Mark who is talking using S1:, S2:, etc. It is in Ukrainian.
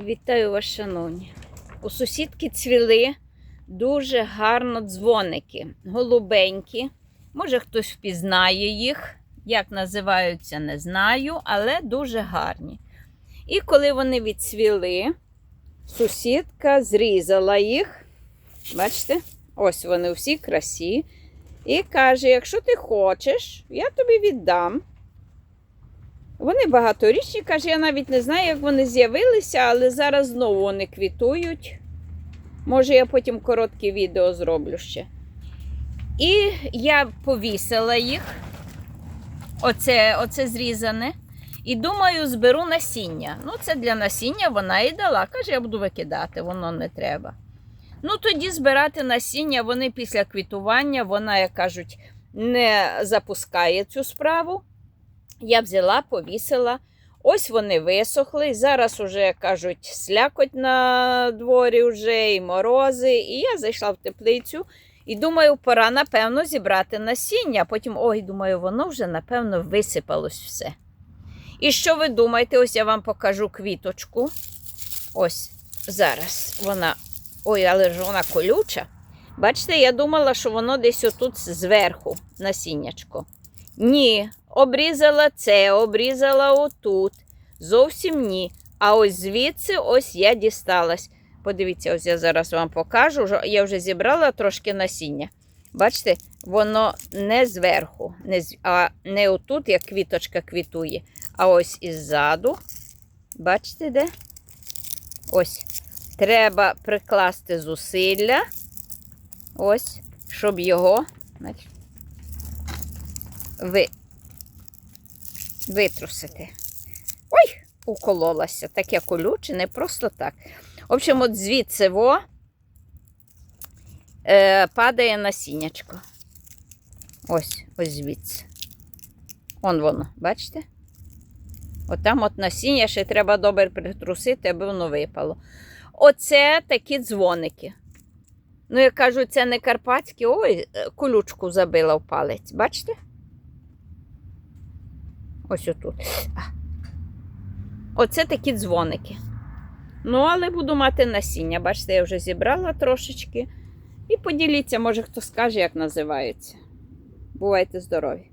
S1: Вітаю вас, шановні. У сусідки цвіли дуже гарно дзвоники, голубенькі. Може, хтось впізнає їх. Як називаються, не знаю, але дуже гарні. І коли вони відцвіли, сусідка зрізала їх. Бачите? Ось вони всі красі. І каже: якщо ти хочеш, я тобі віддам. Вони багаторічні, каже, я навіть не знаю, як вони з'явилися, але зараз знову вони квітують. Може, я потім коротке відео зроблю ще. І я повісила їх, оце, оце зрізане. І думаю, зберу насіння. Ну, це для насіння вона і дала. Каже, я буду викидати, воно не треба. Ну, тоді збирати насіння, вони після квітування, вона, як кажуть, не запускає цю справу. Я взяла, повісила. Ось вони висохли. Зараз уже, кажуть, слякоть на дворі вже і морози. І я зайшла в теплицю і думаю, пора, напевно, зібрати насіння. Потім, ой, думаю, воно вже, напевно, висипалось все. І що ви думаєте? Ось я вам покажу квіточку. Ось зараз вона. Ой, але ж вона колюча. Бачите, я думала, що воно десь отут зверху насіннячко. Ні, обрізала це, обрізала отут. Зовсім ні. А ось звідси ось я дісталась. Подивіться, ось я зараз вам покажу. Я вже зібрала трошки насіння. Бачите, воно не зверху, не з- а не отут, як квіточка квітує, а ось іззаду. Бачите, де? Ось. Треба прикласти зусилля. Ось, щоб його ви, витрусити. Ой, укололася. Таке колюче, не просто так. В общем, от звідси во е, падає насіннячко. Ось, ось звідси. Он воно, бачите? Отам от насіння ще треба добре притрусити, аби воно випало. Оце такі дзвоники. Ну, я кажу, це не карпатські. Ой, е, колючку забила в палець. Бачите? Ось отут. Оце такі дзвоники. Ну, але буду мати насіння. Бачите, я вже зібрала трошечки. І поділіться, може хто скаже, як називається. Бувайте здорові!